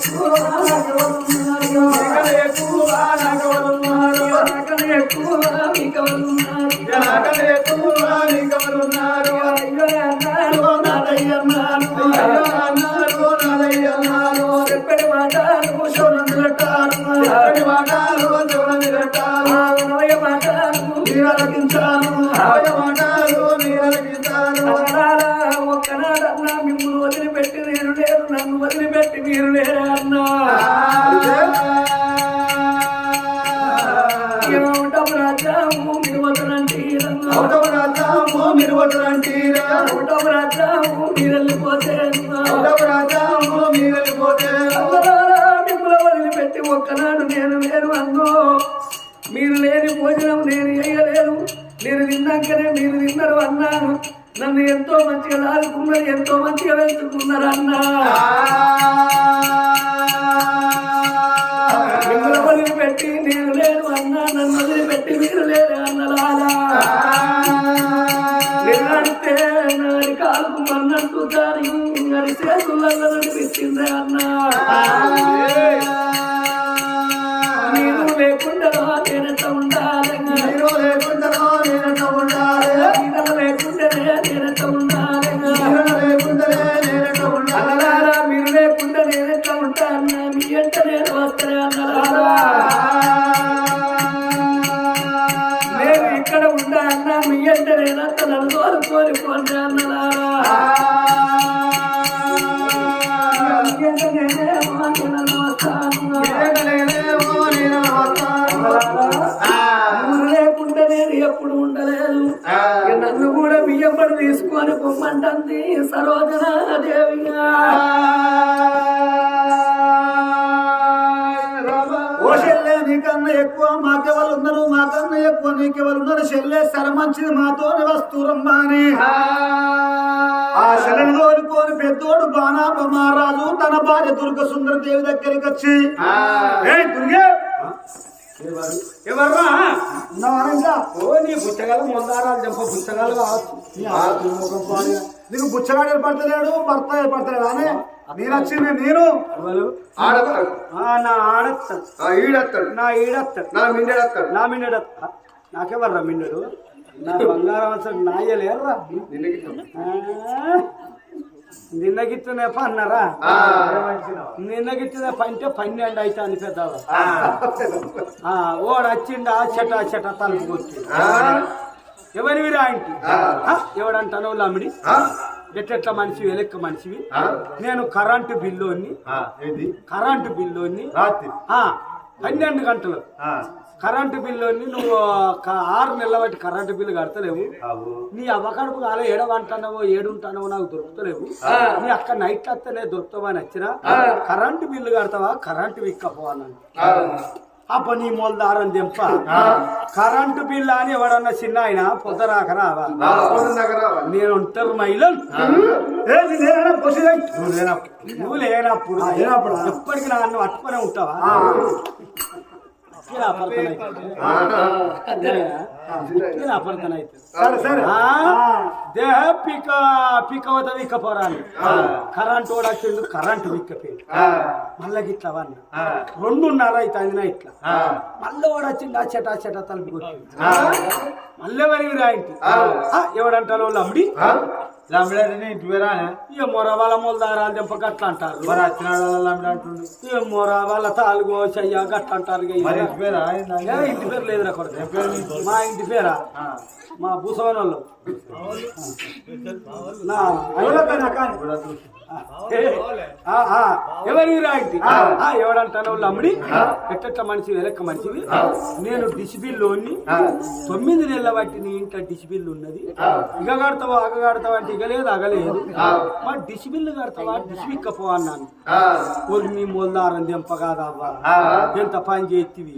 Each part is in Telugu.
Sữa rửa. రాజ్యాము మీరు వదలంటే మీరు వదలంటీరా ఏమంటాం రాజ్యాము మీరు వెళ్ళిపోతే రాజాము మీరు వెళ్ళిపోతే మిమ్మల్ని వదిలిపెట్టి ఒక్కనాడు నేను లేరు అన్నో మీరు లేని భోజనం నేను వేయలేను నేను తిన్నాకనే మీరు తిన్నారు అన్నాను నన్ను ఎంతో మంచిగా దాడుకున్నారు ఎంతో మంచిగా వెళ్తున్నారు అన్న. మిమ్మల్ని వదిలిపెట్టి నేను లేను అన్న నన్ను వదిలిపెట్టి మీరు లేరు అన్నలాలా నిన్నడితే నాడి కాలుకు మన్నట్టు దారి చేతులలో అనిపించింది అన్నా. పొమ్మంటుంది సరోజన దేవిగా ఓ చెల్లె నీకన్నా ఎక్కువ మాకెవరు ఉన్నారు మాకన్నా ఎక్కువ నీకెవరు ఉన్నారు. చెల్లె సరమంచిది మాతోని వస్తురమ్మా అని ఆ శరణి కోరుకోని పెద్దోడు బాణాప మహారాజు తన భార్య దుర్గ సుందర దేవి దగ్గరికి వచ్చి "ఏయ్ దుర్గే ఎవర్రా? ఓ నీ కావచ్చు. నీకు బుచ్చగాడు ఏర్పడతలేడు భర్త ఏర్పడతలేడు. అని నేను వచ్చింది నేను నా ఆడత్తాడు. ఈడత్తాడు. నా ఈడత్తాడు. నా మిండేడత్తాడు నా మిన్నడు నాకెవర్రా మిన్నడు? నా బంగారం అసలు నాయలేర్రా నిన్న గిట్టునే అన్నారా? నిన్న గిట్టునే పంటే పన్నెండు అయితే అని పెద్దవా ఆ, ఓడు వచ్చిండు ఆ చెట ఆ చెట తలుపు కొట్టి ఎవరి వీరా ఇంటి ఎవడంటానో లమ్మిడి? ఎట్లెట్ల మనిషివి ఎలెక్క మనిషివి? నేను కరెంటు బిల్లుని కరెంటు బిల్లుని రాత్రి. ఆ, పన్నెండు గంటలు. కరెంటు బిల్లుని నువ్వు ఆరు నెలల బట్టి కరెంటు బిల్లు కడతలేవు. నీ అవ్వకడుపు కాలే ఏడవంటానవో ఏడుంటానవో నాకు దొరుకుతలేవు. నీ అక్క నైట్ వస్తేనే దొరుకుతావని వచ్చిన కరెంటు బిల్లు కడతావా కరెంటు విక్కపో అన్నాను అప్ప నీ మొలదారం దెంప కరెంటు బిల్లు అని ఎవడన్నా చిన్న ఆయన పొద్దురాక రావా? నేను ఉంటారు మైలం. నువ్వు లేనప్పుడు ఎప్పటికి నన్ను పట్టుకునే ఉంటావా? అయితే. అయితే. దేహ పిక పికవత విక్కపోరాని కరెంట్ కూడా వచ్చిండు కరెంట్ విక్కపోయింది మళ్ళా గిట్లా వన్న రెండున్నర అవుతుంది ఇట్లా. మళ్ళీ వాడు వచ్చిండు ఆ చెట చెట తలుపు కొట్టిండు. మళ్ళీ వరి రాయింటి ఎవడంటారు వాళ్ళు అమ్మిడి? ఇంటి పేరా మొర వాళ్ళ అంటారు మరి వాళ్ళు అంటుండు? ఇక మొర వాళ్ళ తాలుగో చెయ్య అంటారు మరి. ఇంటి పేరా? ఏ, ఇంటి పేరు లేదురా కొడుకు. మా ఇంటి పేరా? మా వాళ్ళు నా ఎవరి రాంటి ఎవడంటాను అమ్ముడి ఎట్ట మనిషి వెనక్క మనిషివి? నేను డిసిబిల్లోని తొమ్మిది నెలల బట్టి నీ ఇంట్లో డిసిబిల్ ఉన్నది ఇక కడతావా అగ కడతావా అంటే ఇక లేదు అగలేదు మా డిసిబిల్ కడతావా డిసిబిక్కపో అన్నాను. ఒరి మీ మొల్దారం దెంప కాదావా ఎంత పని చేతివి.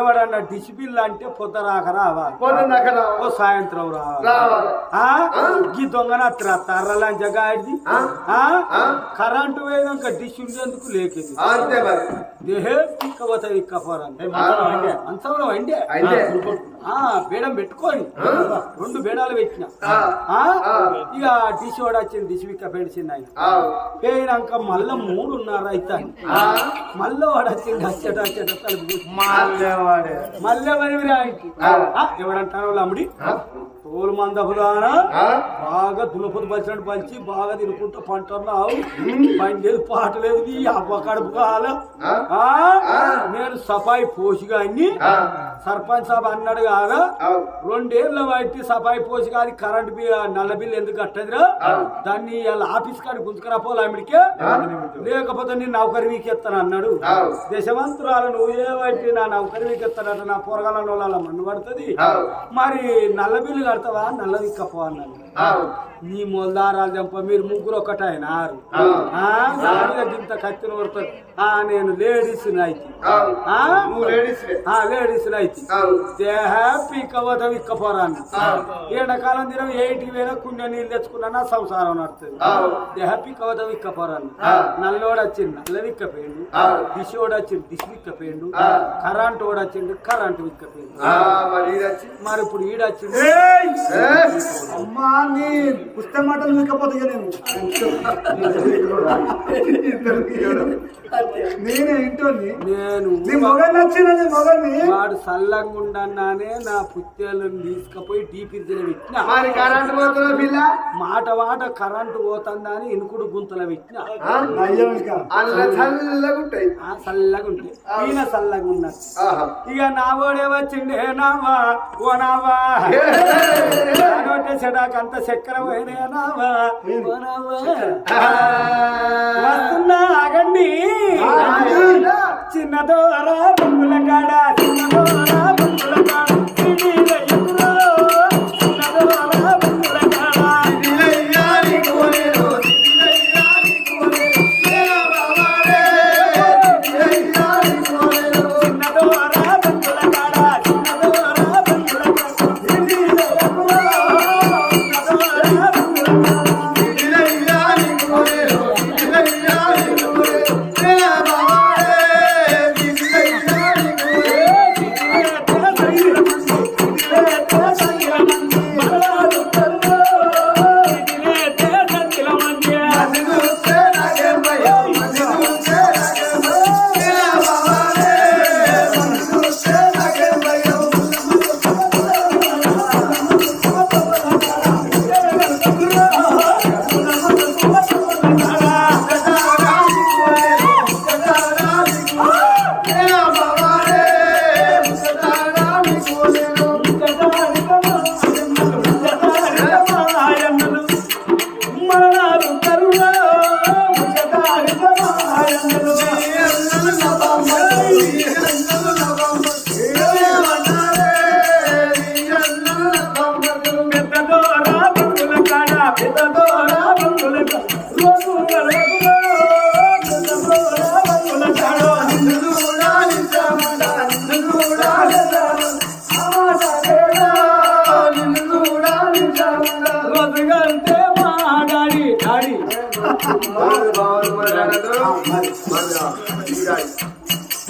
ఎవడన్నా డిసిబిల్ అంటే పొద్దురాక రావా? ఓ సాయంత్రం రావా? ఈ దొంగన తర్రలాంచ గాడిది ఆ? కరెంటు వేయక డిష్ ఉండేందుకు లేకేది? అంతే మరి. దేహే ఇక్కబోతా ఇక్కపోరాని అంతంలో అండే ఆ బేడం పెట్టుకొని. రెండు బేడాలు పెట్టిన? ఇక డిష్ వాడు వచ్చింది డిష్ విక్క పెడిచింది ఆయన. పోయినాక మళ్ళా మూడున్నర అవుతాను మళ్ళీ వాడు వచ్చింది అచ్చట అచ్చట మళ్ళీ మరి ఎవడంటాను అమ్ముడి తోలు మందపుదానా బాగా దులపతి పలిచినట్టు పలిచి బాగా తినుకుంటూ పంటున్నావు పని లేదు పాట లేదు నీ అవ్వ కడుపు కాల. నేను సఫాయి పోసిగా అన్ని సర్పంచ్ సభ అన్నాడు కాగా రెండేళ్ళ బట్టి సఫాయి పోసి కానీ కరెంట్ బిల్ నల్ల బిల్లు ఎందుకు కట్టదురా? దాన్ని వాళ్ళ ఆఫీస్ కాడికి గుంజుకురా పోలే ఆమెడికే లేకపోతే నేను నౌకరి వీకెత్తాను అన్నాడు. దశమంతురాలు నువ్వే బట్టి నా నౌకరి వీకెత్తానంట? నా పొరగాల వాళ్ళ మన్ను పడుతుంది. మరి నల్ల బిల్లు కడతావా నల్ల కప్పవా అన్నాడు. నీ మొల్దారాలు చంప మీరు ముగ్గురు ఒకటైనారు ఇంత కత్తిన పడుతుంది ఆ నేను ladies nighty. Ladies nighty. Happy కవత విక్కపోరాను ఎండాకాలం దినం ఎయిట్కి వేల కుండ నీళ్ళు తెచ్చుకున్నా సంసారం నడుతుంది. హ్యాపీ కవత విక్కపోరాను నల్లోడు వచ్చింది నల్ల విక్కపోయిండు దిశోడు వచ్చింది దిశ విక్కపోయిండు కరెంట్ ఓడు వచ్చిండు కరెంట్ విక్కపోయిండు మరి ఇప్పుడు ఈడొచ్చింది. అమ్మా నీ పుస్తక మాటలు వినకపోతే నేను. నేనే ఇంటోని. నేను నీ మొగల్ నచ్చింది మొగల్ని వాడు సల్లంగా ఉండన్నానే నా పుత్తేళ్ళని తీసుకుపోయి డీపిరిజల పెట్టిన. మరి కరెంట్ పోతున్నా పిల్ల? మాట మాట కరెంటు పోతుందా అని ఇనుకుడు గుంతల పెట్టిన. చల్లగా ఉంటాయి ఆ చల్లగా ఉంటే ఈయన చల్లగా ఉన్నారు ఆహా. ఇక నా ఓడే వచ్చిండే నావా ఓ నావా. చెడాక అంత చక్కెర పోయినే నావా? ఓ నావా వస్తున్నా ఆగండి. చిన్న దోర బొంగుల కాడ చిన్న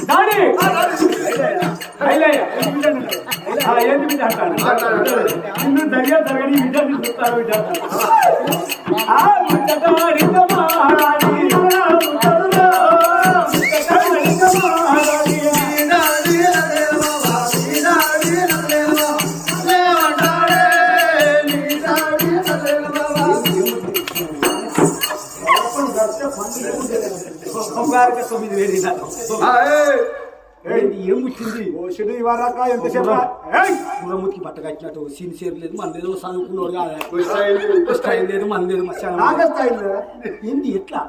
డాడీ డాడీ ఐలయ్య, ఆ, ఏంది బిడ్డ అంటాడు నిన్ను దగ్గర తరగని చూస్తారు బిడ్డ ఏం. వచ్చింది ఓషుడు ఇవ్వరాక ఎంత గుర్రముకి బట్ట కట్టినట్టు సిన్సియర్ లేదు మన ఏదో చదువుకున్నాడు కాదు. స్టైల్ లేదు. మన లేదు స్టైల్ ఏంది ఎట్లా?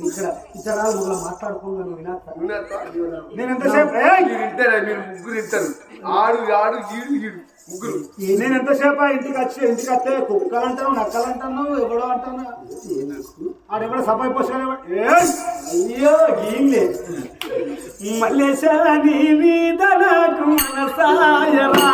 ఇక్కడ ఇద్దరు నేను ఎంతసేపు! మీరు ముగ్గురు ఇంటారు ఆడు ఆడు ఈడు ఈడు ముగ్గురు. నేను ఎంతసేపు ఇంటికి వచ్చి ఇంటికి వస్తే కుక్కలు అంటాను నక్కలు అంటాను ఎవడో అంటాను ఆడెవడో సఫాయి పోసాడు అయ్యో మల్లేశాని మీద నాకు మనసాయరా.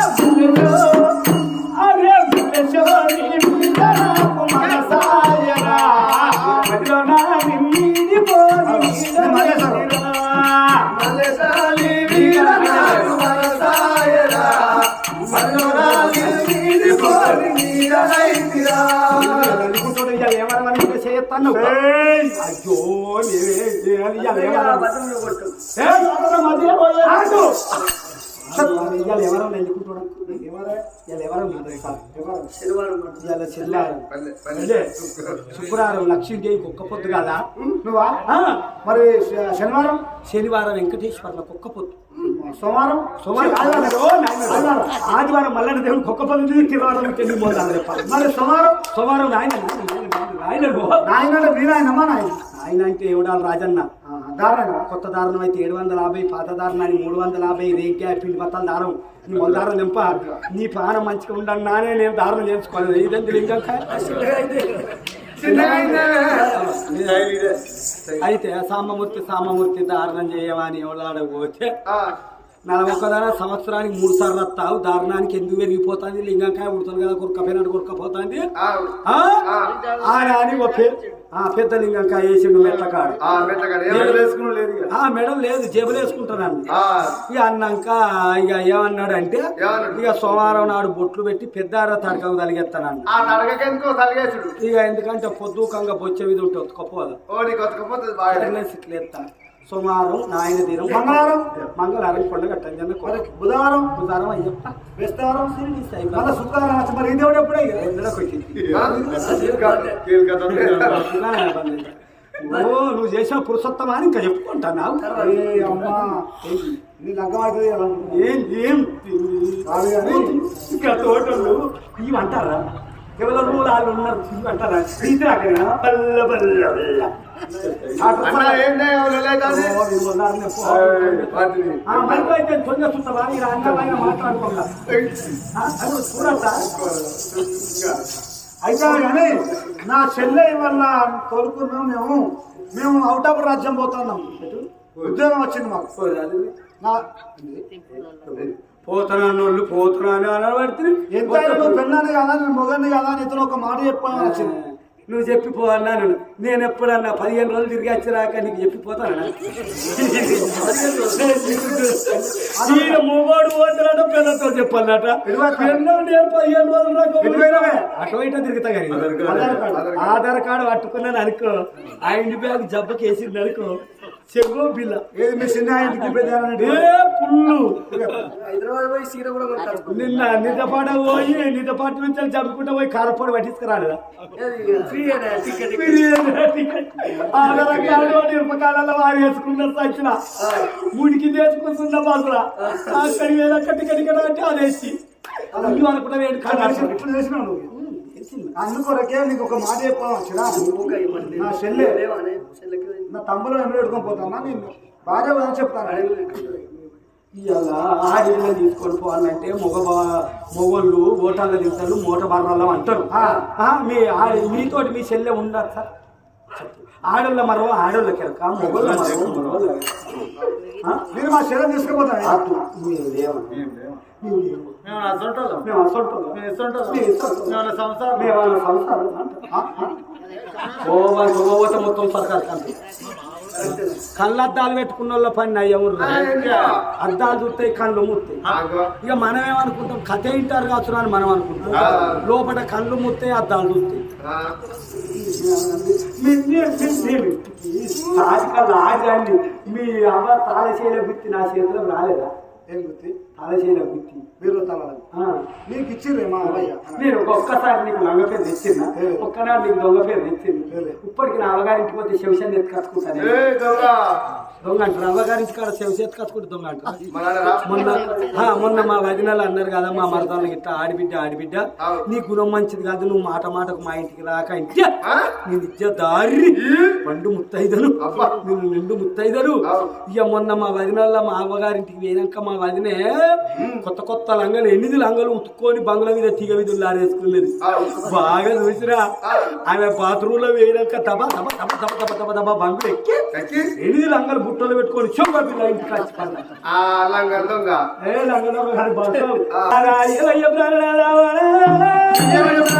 go. ఇవాళ చెల్లారు అదే, శుక్రవారం. లక్ష్మీదేవి కుక్క పొద్దు కదా? నువ్వా? మరి శనివారం? శనివారం వెంకటేశ్వర కుక్క పొద్దు సోమవారం? సోమవారం. ఆదివారం. నాయన, ఆదివారం మల్లన్న దేవుడు కుక్క మోదాలు చెప్పాలి మరి సోమవారం? సోమవారం నాయన నాయన, నాయన. నాయన మీ నాయనమ్మా నాయన ఆయన అంటే ఎవడాలి రాజన్న? దారుణంగా కొత్త దారుణం అయితే ఏడు వందల యాభై పాత దారుణాన్ని మూడు వందల యాభై రేగ్గా పిండి బత్తాలు దారం నీ వంద దారం నింప నీ ప్రాణం మంచిగా ఉండాలి నానే నేను దారుణం చేసుకోలేదు. ఇదంతా ఇంకా అయితే సామమూర్తి సామమూర్తి దారుణం చేయమని ఎవడాడకపోతే నలభొక్కదాన సంవత్సరానికి మూడు సార్లు వస్తావు దారుణానికి ఎందుకు పెరిగిపోతుంది లింగంకాయ ఉడుతుంది కదా కురకపోయినట్టు కురకపోతుంది? అని ఒక పె- ఆ పెద్ద లింగంకాయ వేసిండు మెట్లకాడు ఆ మెడల్ లేదు జేబులు వేసుకుంటానండి ఇక అన్నాక ఇక ఏమన్నాడు? అంటే? ఇక సోమవారం నాడు బొట్లు పెట్టి పెద్దార తడకం ఆ తలగేసుడు? ఇక ఎందుకంటే పొద్దుకంగా బొచ్చే మీద కొత్తకపోతుంది బాగా ఎత్తా సోమవారం నాయన దినం. మంగళవారం? మంగళవారం కొండ కట్టంజన మరి బుధవారం? బుధవారం అయ్యప్ప. బేస్తవారం సాయి. శుక్రవారం మరి ఎప్పుడే ఓ నువ్వు చేసిన పురుషోత్తమా అని ఇంకా చెప్పుకుంటున్నావు ఏ. ఏం ఏం? కాదు కానీ. ఇంకా తోటలు. ఇవి అంటారా కేవలం నువ్వు వాళ్ళు ఉన్నారు అంటారా ఇది అక్కడ. బల్ల బల్ల బల్ల. అయితే తొందర చూస్తావా? చూడతా అయితే కానీ నా చెల్లె వల్ల కోరుకున్నాం మేము. మేము అవుట్ ఆఫ్ రాజ్యం పోతున్నాం. ఉద్యోగం వచ్చింది మాకు. నా పోతున్నాను పోతున్నాను అని నువ్వు పెళ్ళాన్ని కాదా నేను కాదా అని ఇతను ఒక మాట చెప్పాను వచ్చింది. నువ్వు చెప్పిపో అన్నాను నేను ఎప్పుడన్నా పదిహేను రోజులు తిరిగి వచ్చిరాక నీకు చెప్పిపోతానా? మొగోడు పోతున్నాడు పిల్లలతో చెప్పాలట నేను పదిహేను రోజులు? అటు ఇటు తిరుగుతా కానీ ఆధార్ కార్డు. ఆధార్ కార్డు పట్టుకున్నాను అనుకో ఆ ఇంటి బ్యాగ్ జబ్బకి వేసింది అనుకో చెగో బిల్ల ఏది మీ చిన్న ఇంటికి ఏ పుల్లు. హైదరాబాద్ పోయి సీర కూడా కొడతారు. నిన్న నిజపాట పోయి నిజపాట నుంచి జంపుకుంటా పోయి కారపొడి పట్టించుకురాడు ఫ్రీ టికెట్? ఆధార్ కార్డు నిరపకాలలో వారు వేసుకున్న సంచిన. మూడికి వేసుకుంటున్న బాసురా అక్కడి వేల కట్టి కట్టి కట్టి అంటే అదేసి కాదు చేసినావు నువ్వు? అందుకొరకే నీకు ఒక మాట చెప్పాను వచ్చినా నా చెల్లె. నా తమ్ముడు ఎన్నో ఎడుకొని పోతానా? నేను భార్య అని చెప్తాను. ఇవాళ ఆడిని తీసుకొని పోవాలంటే మగ మొగోళ్ళు ఓటాల దిగుతారు మూట బర్రాలు అంటారు. మీ ఆడి మీతోటి మీ చెల్లె ఉండరు సార్. ఆడోళ్ళ మరో ఆడోళ్ళ కెరక మొగోళ్ళ మరో మొగోళ్ళ? నేను మా శరీరం తీసుకుపోతాను అటు మీరు. మీరు లేవు. మేము అసొంటోళ్ళం. మేము సంసారం? మేము సంసారం. ఓ ఓవత మొత్తం సర్కారు కంటే కళ్ళద్దాలు పెట్టుకున్న వాళ్ళ పని నయ్యం అద్దాలు చూస్తాయి కళ్ళు ముత్తాయి ఇక మనం ఏమనుకుంటాం కథ వింటారు కావచ్చు అని మనం అనుకుంటాం లోపల కళ్ళు ముత్తాయి అద్దాలు చూస్తాయి మీ- మీ- మీ- మీ- ఈ సాధిక లాగండి మీ అవ్వ తాళశీల గుత్తి నా చేతిలో రాలేదా? ఏం గుర్తి తాళశీల గుత్తి మీరు తల. నీకు ఇచ్చిర్రే మా అయ్య నేను ఒక్కసారి నీకు లంగ పేరు తెచ్చిందా. ఒక్కనాడు నీకు దొంగ పేరు తెచ్చింది. ఇప్పటికి నా అవగారింటికి పోతే శివశాన్ని ఎత్తుకచ్చుకుంటాను దొంగ అంటారు. అవగారించి కాడ శివశ ఎత్తుకచ్చుకుంటే దొంగ అంటారు? మొన్న మొన్న మా వదినలు అన్నారు కదా మా మరదాలకు ఇట్లా ఆడిబిడ్డ ఆడిబిడ్డ. నీ గుణం మంచిది కాదు నువ్వు మాట మాటకు మా ఇంటికి రాక ఇంటి నేను ఇచ్చే దారి. పండు ముత్తైదను. నేను నిండు ముత్తైదను. ఇక మొన్న మా వదినల్ల మా అవ్వగారింటికి పోయినాక మా వదినే కొత్త కొత్త లంగలు ఎనిమిది లంగలు ఉతుక్కొని బంగ్లా మీద తీగ మీద లారేసుకున్నది బాగా చూసిరా. ఆమె బాత్రూమ్లో వేయడాక దబా దబ దబ దబ దబ దబ బంగులు ఎక్కి? ఎనిమిది లంగలు బుట్టలు పెట్టుకొని చొంగ పిల్ల ఇంటికి వచ్చి పడ్డా. ఏ కాదు బస్సు. అలా అయ్యయ్య ప్రాణనాథావనా. నీకు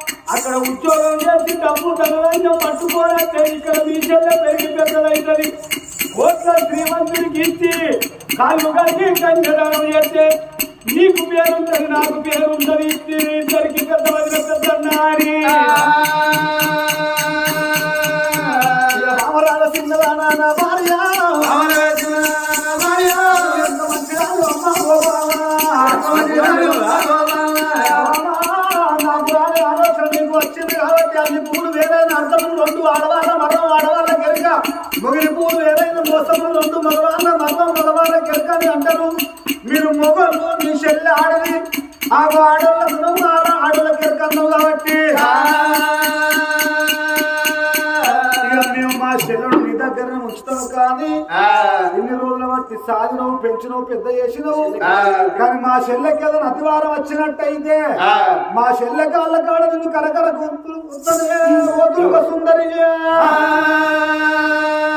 అక్కడ ఉద్యోగం చేసి డబ్బు తగలైన పట్టుకోనైతే ఇక్కడ మీ చెల్లె పెరిగి పెద్దలైతుంది కోట్ల శ్రీమంతుడికి ఇచ్చి కట్టి కంజదానం చేస్తే నీకు పేరుంటది నాకు పేరుంటది ఇచ్చి ఇద్దరికి పెద్ద వదిన పెద్దన్నారి రామరాల చిన్నదానా నా మగవాళ్ళ అని అంటారు మీరు మొగలు మీ చెల్లి ఆడది. ఆ ఆడవాళ్ళ గుణం ఆడ ఆడవాళ్ళ అన్నావు కాబట్టి మేము మా చెల్లెడు నీ దగ్గరనే ఉంచుతాం కానీ ఇన్ని రోజుల బట్టి సాధినవు పెంచినవు పెద్ద చేసినవు. కానీ మా చెల్లెకి ఏదైనా అతివారం వచ్చినట్టయితే మా చెల్లె కాళ్ళ కాడ నిన్ను కరకర గొంతులు సుందరి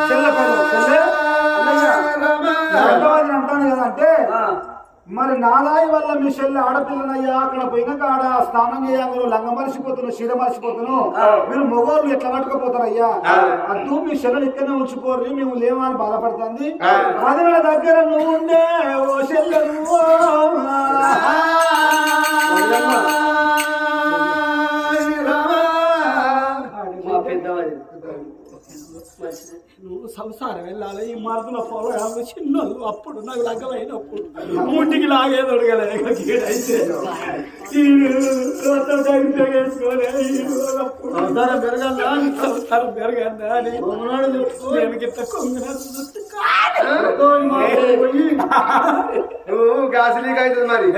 చెల్లె చెల్లె? రెండవది అంటాను కదంటే మరి నాలాయి వల్ల మీ చెల్లి ఆడపిల్లనయ్యా అక్కడ పోయినాక ఆడ స్నానం చేయంగా లంగ మరిచిపోతున్నావు చీర మరిచిపోతున్నావు మీరు మొగోళ్ళు ఎట్లా పట్టుకుపోతారయ్యా? అటు మీ చెల్లెలు ఇక్కడనే ఉంచుకోరు మేము లేమా అని బాధపడుతుంది పదివేల దగ్గర నువ్వు ఉండే ఓ చెల్లెలు. నువ్వు సంసారం వెళ్ళాలి. ఈ మరదల పొలం చిన్నోళ్ళు అప్పుడు నాకు లగ్గమైనప్పుడు. ముంటికి లాగే దొరకలేదు సంసారం పెరగన్నా సంసారం పెరగందా అని కొంగిన గ్యాస్ లీక్ అవుతుంది మరి.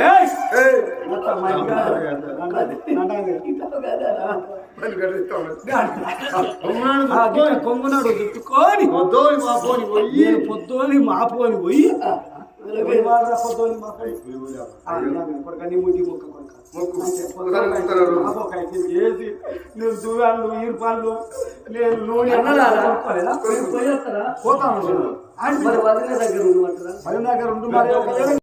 మా కొంగునాడు చుట్టుకొని వద్దు, మా పోని పోయి. పొద్దుని పోయి. పొద్దుని. ఒకసారి మొక్కుతారు. చేసి నేను దూరాలు ఈర్పాలు నేను నూనె? పోయి పోతాను మరి వదిన దగ్గర ఉండమంటారా మరి దగ్గర ఉండు మరి.